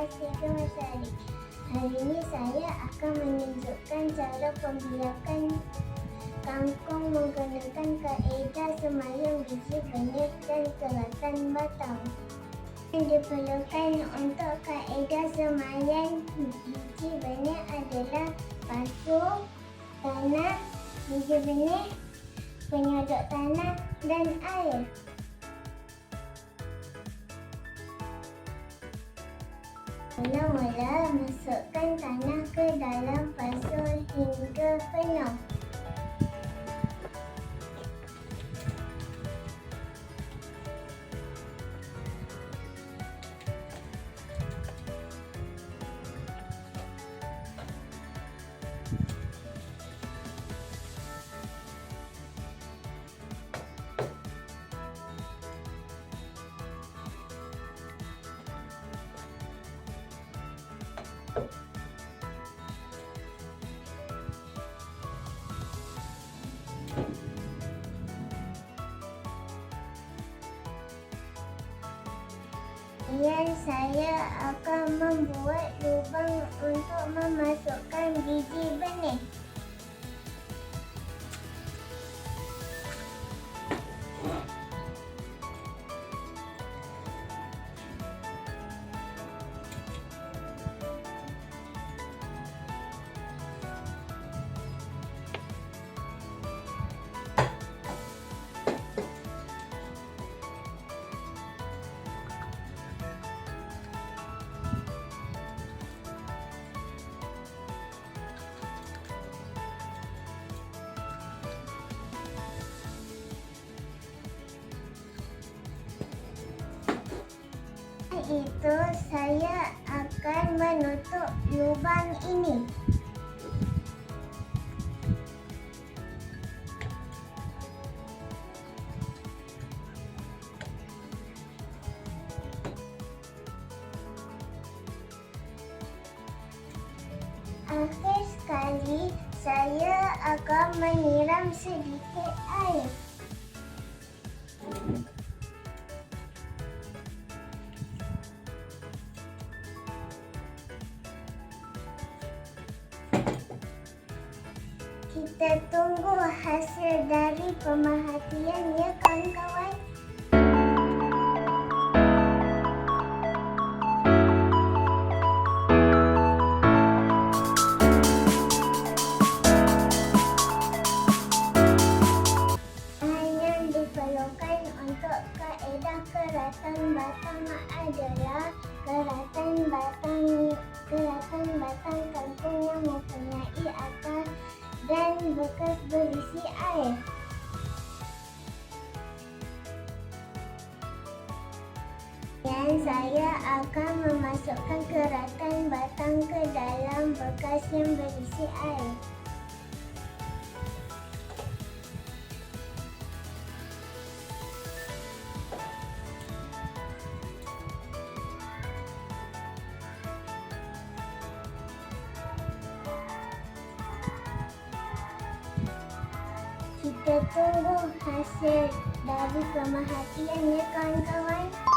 berhasil ke matahari. Hari ini saya akan menunjukkan cara pembiakan kangkung menggunakan kaedah semayang biji benih dan kelasan batang. Yang diperlukan untuk kaedah semayang biji benih adalah pasu, tanah, biji benih, penyodok tanah dan air. Mula-mula masukkan tanah ke dalam pasu hingga penuh. Kemudian saya akan membuat lubang untuk memasukkan biji benih. Itu saya akan menutup lubang ini. Akhir sekali saya akan menyiram sedikit air. Kita tunggu hasil dari pemerhatian ya kawan-kawan. Akan memasukkan keratan batang ke dalam bekas yang berisi air. Kita tunggu hasil dari pemerhatian ya kawan-kawan.